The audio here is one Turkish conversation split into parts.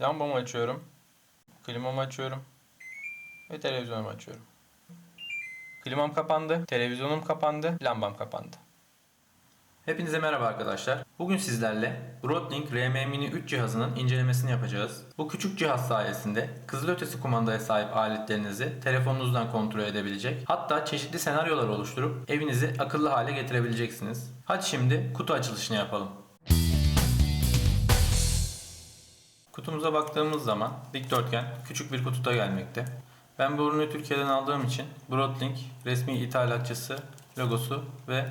Lambamı açıyorum. Klimamı açıyorum. Ve televizyonumu açıyorum. Klimam kapandı, televizyonum kapandı, lambam kapandı. Hepinize merhaba arkadaşlar. Bugün sizlerle Broadlink RM Mini 3 cihazının incelemesini yapacağız. Bu küçük cihaz sayesinde kızılötesi kumandaya sahip aletlerinizi telefonunuzdan kontrol edebilecek, hatta çeşitli senaryolar oluşturup evinizi akıllı hale getirebileceksiniz. Hadi şimdi kutu açılışını yapalım. Kutumuza baktığımız zaman dikdörtgen küçük bir kutuda gelmekte. Ben bu ürünü Türkiye'den aldığım için Broadlink resmi ithalatçısı logosu ve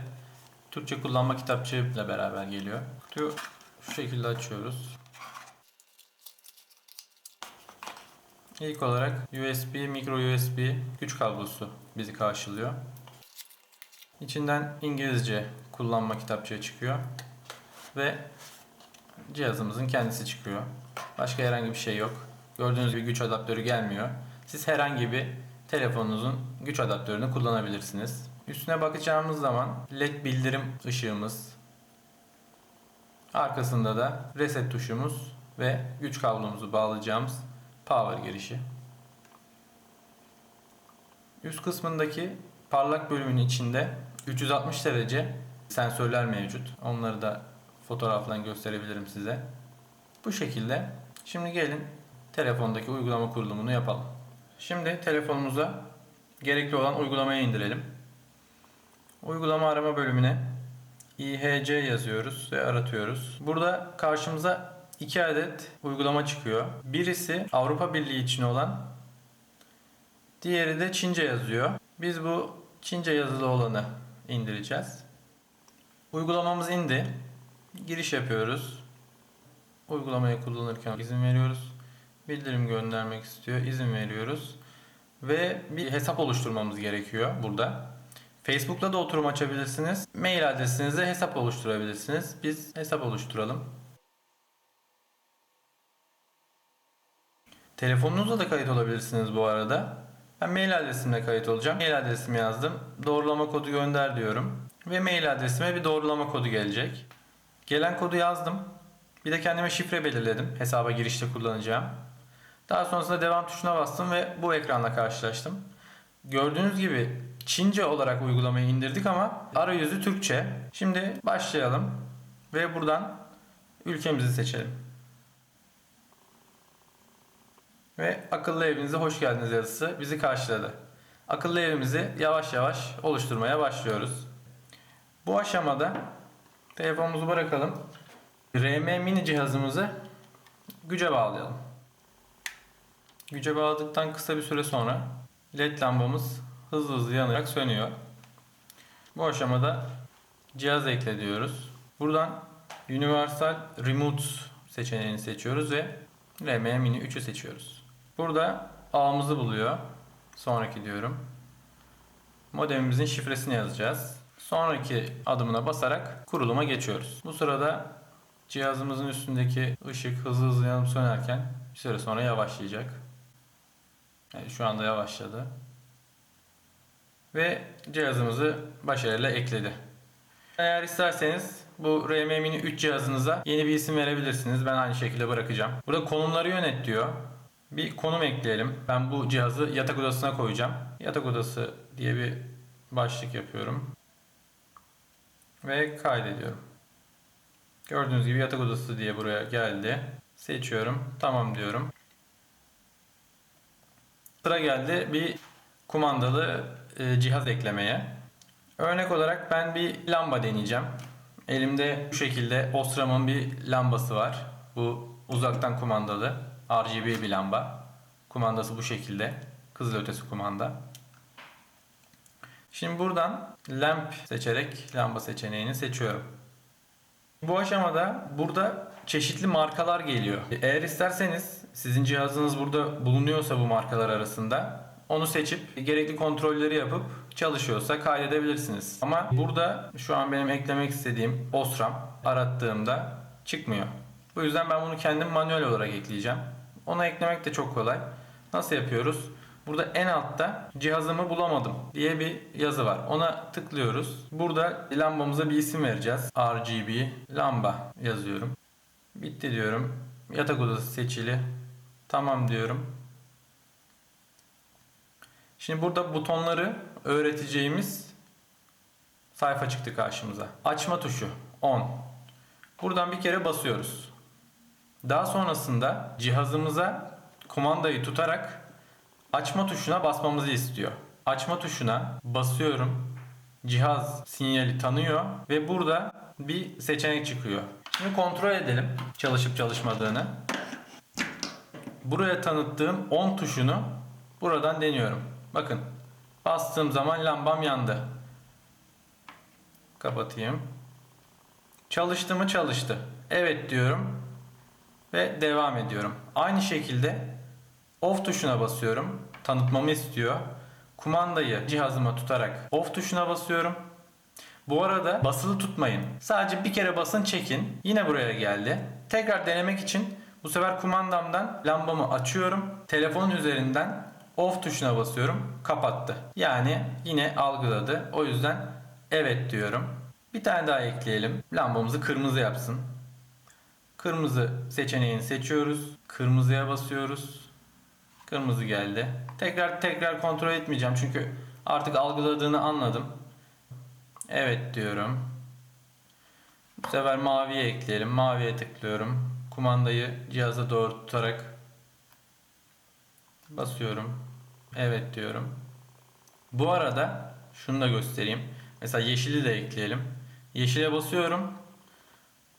Türkçe kullanma kitapçığı ile beraber geliyor. Kutuyu şu şekilde açıyoruz. İlk olarak USB, micro USB güç kablosu bizi karşılıyor. İçinden İngilizce kullanma kitapçığı çıkıyor ve cihazımızın kendisi çıkıyor. Başka herhangi bir şey yok. Gördüğünüz gibi güç adaptörü gelmiyor. Siz herhangi bir telefonunuzun güç adaptörünü kullanabilirsiniz. Üstüne bakacağımız zaman LED bildirim ışığımız, arkasında da reset tuşumuz ve güç kablomuzu bağlayacağımız power girişi. Üst kısmındaki parlak bölümün içinde 360 derece sensörler mevcut. Onları da fotoğrafla gösterebilirim size. Bu şekilde. Şimdi gelin telefondaki uygulama kurulumunu yapalım. Şimdi telefonumuza gerekli olan uygulamayı indirelim. Uygulama arama bölümüne IHC yazıyoruz ve aratıyoruz. Burada karşımıza iki adet uygulama çıkıyor. Birisi Avrupa Birliği için olan, diğeri de Çince yazıyor. Biz bu Çince yazılı olanı indireceğiz. Uygulamamız indi. Giriş yapıyoruz. Uygulamayı kullanırken izin veriyoruz. Bildirim göndermek istiyor. izin veriyoruz. Ve bir hesap oluşturmamız gerekiyor burada. Facebook'ta da oturum açabilirsiniz. Mail adresinizde hesap oluşturabilirsiniz. Biz hesap oluşturalım. Telefonunuzla da kayıt olabilirsiniz bu arada. Ben mail adresimle kayıt olacağım. Mail adresimi yazdım. Doğrulama kodu gönder diyorum. Ve mail adresime bir doğrulama kodu gelecek. Gelen kodu yazdım. Bir de kendime şifre belirledim. Hesaba girişte kullanacağım. Daha sonrasında devam tuşuna bastım ve bu ekranla karşılaştım. Gördüğünüz gibi Çince olarak uygulamayı indirdik ama arayüzü Türkçe. Şimdi başlayalım ve buradan ülkemizi seçelim. Ve akıllı evinize hoş geldiniz yazısı bizi karşıladı. Akıllı evimizi yavaş yavaş oluşturmaya başlıyoruz. Bu aşamada telefonumuzu bırakalım. RM mini cihazımızı güce bağlayalım. Güce bağladıktan kısa bir süre sonra led lambamız hızlı hızlı yanarak sönüyor. Bu aşamada cihaz ekle diyoruz. Buradan Universal Remote seçeneğini seçiyoruz ve RM Mini 3'ü seçiyoruz. Burada ağımızı buluyor. Sonraki diyorum. Modemimizin şifresini yazacağız. Sonraki adımına basarak kuruluma geçiyoruz. Bu sırada cihazımızın üstündeki ışık hızlı hızlı yanıp sönerken bir süre sonra yavaşlayacak. Yani şu anda yavaşladı. Ve cihazımızı başarıyla ekledi. Eğer isterseniz bu RM Mini 3 cihazınıza yeni bir isim verebilirsiniz. Ben aynı şekilde bırakacağım. Burada konumları yönet diyor. Bir konum ekleyelim. Ben bu cihazı yatak odasına koyacağım. Yatak odası diye bir başlık yapıyorum. Ve kaydediyorum. Gördüğünüz gibi yatak odası diye buraya geldi. Seçiyorum. Tamam diyorum. Sıra geldi bir kumandalı e, cihaz eklemeye. Örnek olarak ben bir lamba deneyeceğim. Elimde bu şekilde Osram'ın bir lambası var. Bu uzaktan kumandalı RGB bir lamba. Kumandası bu şekilde. Kızılötesi kumanda. Şimdi buradan lamp seçerek lamba seçeneğini seçiyorum. Bu aşamada burada çeşitli markalar geliyor. Eğer isterseniz sizin cihazınız burada bulunuyorsa bu markalar arasında onu seçip gerekli kontrolleri yapıp çalışıyorsa kaydedebilirsiniz. Ama burada şu an benim eklemek istediğim Osram arattığımda çıkmıyor. Bu yüzden ben bunu kendim manuel olarak ekleyeceğim. Onu eklemek de çok kolay. Nasıl yapıyoruz? Burada en altta cihazımı bulamadım diye bir yazı var. Ona tıklıyoruz. Burada lambamıza bir isim vereceğiz. RGB lamba yazıyorum. Bitti diyorum. Yatak odası seçili. Tamam diyorum. Şimdi burada butonları öğreteceğimiz sayfa çıktı karşımıza. Açma tuşu on. Buradan bir kere basıyoruz. Daha sonrasında cihazımıza kumandayı tutarak açma tuşuna basmamızı istiyor. Açma tuşuna basıyorum. Cihaz sinyali tanıyor ve burada bir seçenek çıkıyor. Şimdi kontrol edelim çalışıp çalışmadığını. Buraya tanıttığım 10 tuşunu buradan deniyorum. Bakın bastığım zaman lambam yandı. Kapatayım. Çalıştı mı çalıştı. Evet diyorum ve devam ediyorum. Aynı şekilde off tuşuna basıyorum. Tanıtmamı istiyor. Kumandayı cihazıma tutarak off tuşuna basıyorum. Bu arada basılı tutmayın. Sadece bir kere basın çekin. Yine buraya geldi. Tekrar denemek için bu sefer kumandamdan lambamı açıyorum. Telefonun üzerinden off tuşuna basıyorum. Kapattı. Yani yine algıladı. O yüzden evet diyorum. Bir tane daha ekleyelim. Lambamızı kırmızı yapsın. Kırmızı seçeneğini seçiyoruz. Kırmızıya basıyoruz. Kırmızı geldi. Tekrar tekrar kontrol etmeyeceğim çünkü artık algıladığını anladım. Evet diyorum. Bu sefer maviye ekleyelim. Maviye tıklıyorum. Kumandayı cihaza doğru tutarak basıyorum. Evet diyorum. Bu arada şunu da göstereyim. Mesela yeşili de ekleyelim. Yeşile basıyorum.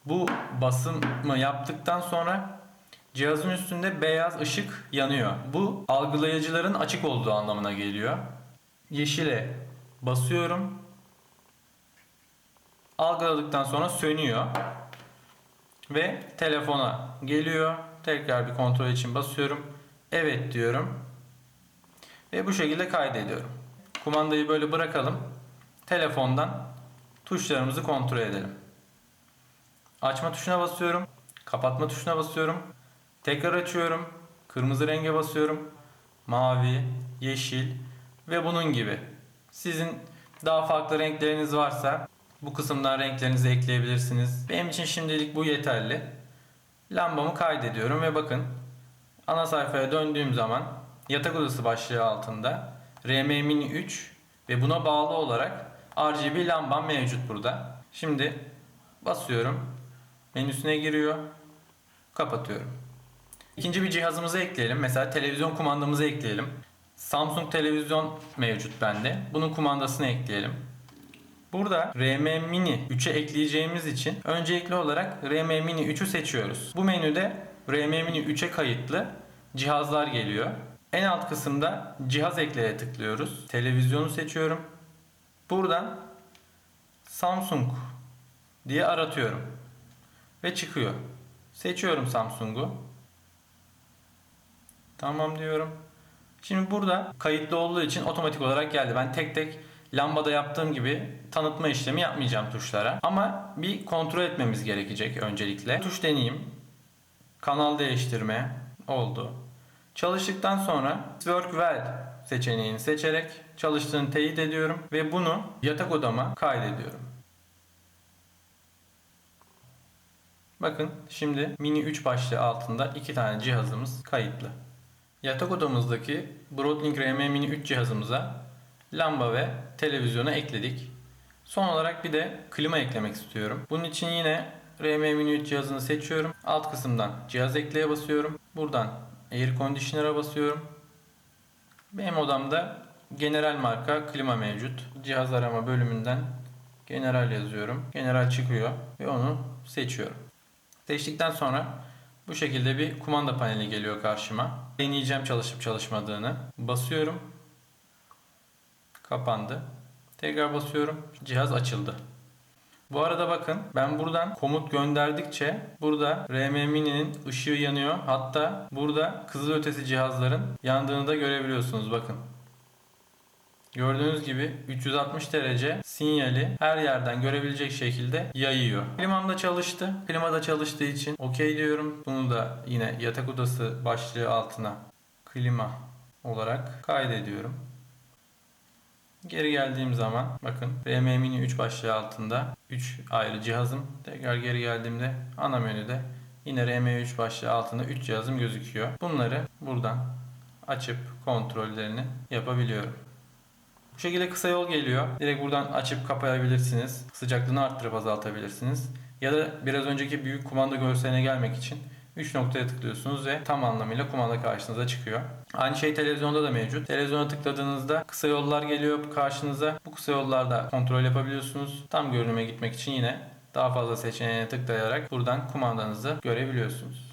Bu basımı yaptıktan sonra cihazın üstünde beyaz ışık yanıyor. Bu algılayıcıların açık olduğu anlamına geliyor. Yeşile basıyorum. Algıladıktan sonra sönüyor. Ve telefona geliyor. Tekrar bir kontrol için basıyorum. Evet diyorum. Ve bu şekilde kaydediyorum. Kumandayı böyle bırakalım. Telefondan tuşlarımızı kontrol edelim. Açma tuşuna basıyorum. Kapatma tuşuna basıyorum. Tekrar açıyorum. Kırmızı renge basıyorum. Mavi, yeşil ve bunun gibi. Sizin daha farklı renkleriniz varsa bu kısımdan renklerinizi ekleyebilirsiniz. Benim için şimdilik bu yeterli. Lambamı kaydediyorum ve bakın ana sayfaya döndüğüm zaman yatak odası başlığı altında RM Mini 3 ve buna bağlı olarak RGB lambam mevcut burada. Şimdi basıyorum. Menüsüne giriyor. Kapatıyorum. İkinci bir cihazımızı ekleyelim. Mesela televizyon kumandamızı ekleyelim. Samsung televizyon mevcut bende. Bunun kumandasını ekleyelim. Burada RM Mini 3'e ekleyeceğimiz için öncelikli olarak RM Mini 3'ü seçiyoruz. Bu menüde RM Mini 3'e kayıtlı cihazlar geliyor. En alt kısımda cihaz ekleye tıklıyoruz. Televizyonu seçiyorum. Buradan Samsung diye aratıyorum. Ve çıkıyor. Seçiyorum Samsung'u. Tamam diyorum. Şimdi burada kayıtlı olduğu için otomatik olarak geldi. Ben tek tek lambada yaptığım gibi tanıtma işlemi yapmayacağım tuşlara. Ama bir kontrol etmemiz gerekecek öncelikle. Tuş deneyeyim. Kanal değiştirme oldu. Çalıştıktan sonra Work Well seçeneğini seçerek çalıştığını teyit ediyorum ve bunu yatak odama kaydediyorum. Bakın şimdi Mini 3 başlığı altında iki tane cihazımız kayıtlı. Yatak odamızdaki Broadlink RM Mini 3 cihazımıza lamba ve televizyonu ekledik. Son olarak bir de klima eklemek istiyorum. Bunun için yine RM Mini 3 cihazını seçiyorum. Alt kısımdan cihaz ekleye basıyorum. Buradan Air Conditioner'a basıyorum. Benim odamda general marka klima mevcut. Cihaz arama bölümünden general yazıyorum. General çıkıyor ve onu seçiyorum. Seçtikten sonra bu şekilde bir kumanda paneli geliyor karşıma. Deneyeceğim çalışıp çalışmadığını. Basıyorum. Kapandı. Tekrar basıyorum. Cihaz açıldı. Bu arada bakın ben buradan komut gönderdikçe burada RM Mini'nin ışığı yanıyor. Hatta burada kızılötesi cihazların yandığını da görebiliyorsunuz bakın. Gördüğünüz gibi 360 derece sinyali her yerden görebilecek şekilde yayıyor. Klimam da çalıştı. Klima da çalıştığı için okey diyorum. Bunu da yine yatak odası başlığı altına klima olarak kaydediyorum. Geri geldiğim zaman bakın RM Mini 3 başlığı altında 3 ayrı cihazım. Tekrar geri geldiğimde ana menüde Yine RM3 başlığı altında 3 cihazım gözüküyor. Bunları buradan açıp kontrollerini yapabiliyorum. Bu şekilde kısa yol geliyor. Direkt buradan açıp kapayabilirsiniz. Sıcaklığını arttırıp azaltabilirsiniz. Ya da biraz önceki büyük kumanda görseline gelmek için 3 noktaya tıklıyorsunuz ve tam anlamıyla kumanda karşınıza çıkıyor. Aynı şey televizyonda da mevcut. Televizyona tıkladığınızda kısa yollar geliyor karşınıza. Bu kısa yollarda kontrol yapabiliyorsunuz. Tam görünüme gitmek için yine daha fazla seçeneğe tıklayarak buradan kumandanızı görebiliyorsunuz.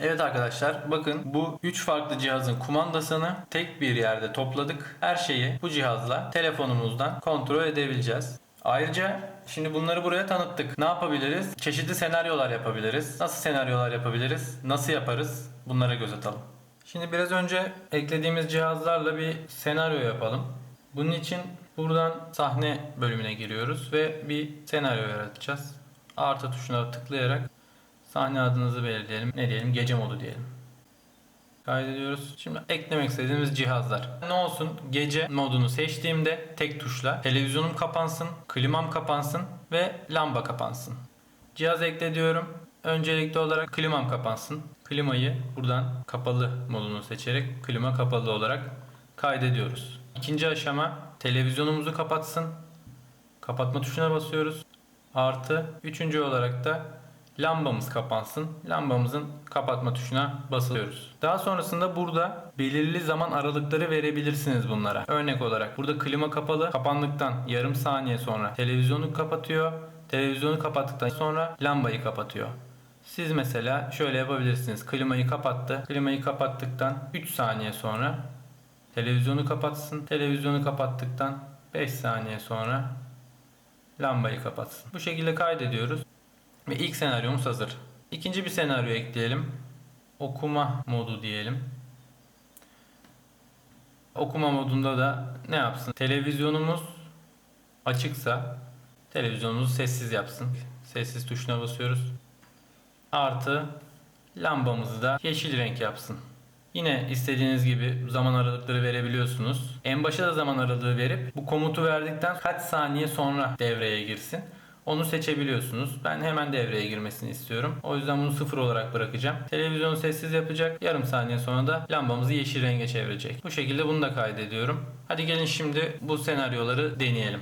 Evet arkadaşlar bakın bu 3 farklı cihazın kumandasını tek bir yerde topladık. Her şeyi bu cihazla telefonumuzdan kontrol edebileceğiz. Ayrıca şimdi bunları buraya tanıttık. Ne yapabiliriz? Çeşitli senaryolar yapabiliriz. Nasıl senaryolar yapabiliriz? Nasıl yaparız? Bunlara göz atalım. Şimdi biraz önce eklediğimiz cihazlarla bir senaryo yapalım. Bunun için buradan sahne bölümüne giriyoruz ve bir senaryo yaratacağız. Artı tuşuna tıklayarak Sahne adınızı belirleyelim. Ne diyelim? Gece modu diyelim. Kaydediyoruz. Şimdi eklemek istediğimiz cihazlar. Ne olsun? Gece modunu seçtiğimde tek tuşla televizyonum kapansın, klimam kapansın ve lamba kapansın. Cihaz ekle diyorum. Öncelikli olarak klimam kapansın. Klimayı buradan kapalı modunu seçerek klima kapalı olarak kaydediyoruz. İkinci aşama televizyonumuzu kapatsın. Kapatma tuşuna basıyoruz. Artı üçüncü olarak da lambamız kapansın. Lambamızın kapatma tuşuna basıyoruz. Daha sonrasında burada belirli zaman aralıkları verebilirsiniz bunlara. Örnek olarak burada klima kapalı. Kapandıktan yarım saniye sonra televizyonu kapatıyor. Televizyonu kapattıktan sonra lambayı kapatıyor. Siz mesela şöyle yapabilirsiniz. Klimayı kapattı. Klimayı kapattıktan 3 saniye sonra televizyonu kapatsın. Televizyonu kapattıktan 5 saniye sonra lambayı kapatsın. Bu şekilde kaydediyoruz. Ve ilk senaryomuz hazır. İkinci bir senaryo ekleyelim. Okuma modu diyelim. Okuma modunda da ne yapsın? Televizyonumuz açıksa televizyonumuzu sessiz yapsın. Sessiz tuşuna basıyoruz. Artı lambamızı da yeşil renk yapsın. Yine istediğiniz gibi zaman aralıkları verebiliyorsunuz. En başa da zaman aralığı verip bu komutu verdikten kaç saniye sonra devreye girsin. Onu seçebiliyorsunuz. Ben hemen devreye girmesini istiyorum. O yüzden bunu sıfır olarak bırakacağım. Televizyonu sessiz yapacak. Yarım saniye sonra da lambamızı yeşil renge çevirecek. Bu şekilde bunu da kaydediyorum. Hadi gelin şimdi bu senaryoları deneyelim.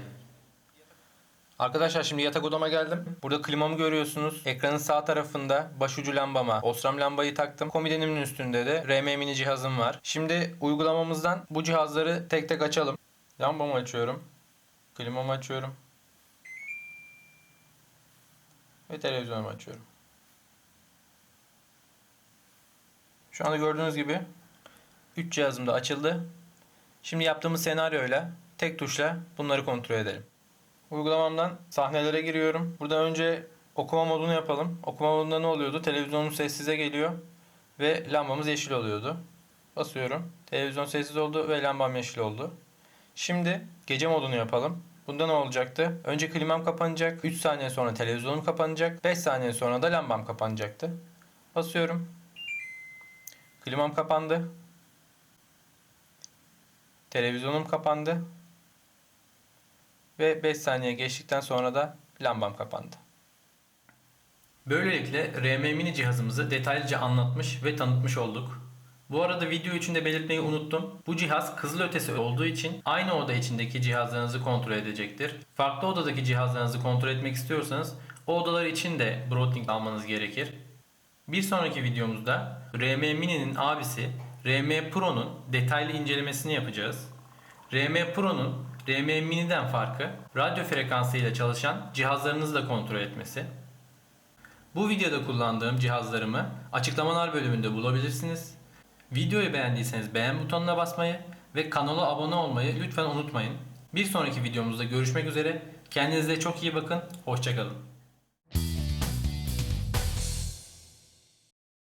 Arkadaşlar şimdi yatak odama geldim. Burada klimamı görüyorsunuz. Ekranın sağ tarafında başucu lambama Osram lambayı taktım. Komodinimin üstünde de RM mini cihazım var. Şimdi uygulamamızdan bu cihazları tek tek açalım. Lambamı açıyorum. Klimamı açıyorum. Ve televizyonumu açıyorum. Şu anda gördüğünüz gibi 3 cihazım da açıldı. Şimdi yaptığımız senaryoyla tek tuşla bunları kontrol edelim. Uygulamamdan sahnelere giriyorum. Burada önce okuma modunu yapalım. Okuma modunda ne oluyordu? Televizyonumuz sessize geliyor ve lambamız yeşil oluyordu. Basıyorum. Televizyon sessiz oldu ve lambam yeşil oldu. Şimdi gece modunu yapalım. Bunda ne olacaktı? Önce klimam kapanacak. 3 saniye sonra televizyonum kapanacak. 5 saniye sonra da lambam kapanacaktı. Basıyorum. Klimam kapandı. Televizyonum kapandı. Ve 5 saniye geçtikten sonra da lambam kapandı. Böylelikle RM Mini cihazımızı detaylıca anlatmış ve tanıtmış olduk. Bu arada video içinde belirtmeyi unuttum. Bu cihaz kızılötesi olduğu için aynı oda içindeki cihazlarınızı kontrol edecektir. Farklı odadaki cihazlarınızı kontrol etmek istiyorsanız o odalar için de Broadlink almanız gerekir. Bir sonraki videomuzda RM Mini'nin abisi RM Pro'nun detaylı incelemesini yapacağız. RM Pro'nun RM Mini'den farkı radyo frekansıyla çalışan cihazlarınızı da kontrol etmesi. Bu videoda kullandığım cihazlarımı açıklamalar bölümünde bulabilirsiniz. Videoyu beğendiyseniz beğen butonuna basmayı ve kanala abone olmayı lütfen unutmayın. Bir sonraki videomuzda görüşmek üzere. Kendinize çok iyi bakın. Hoşçakalın.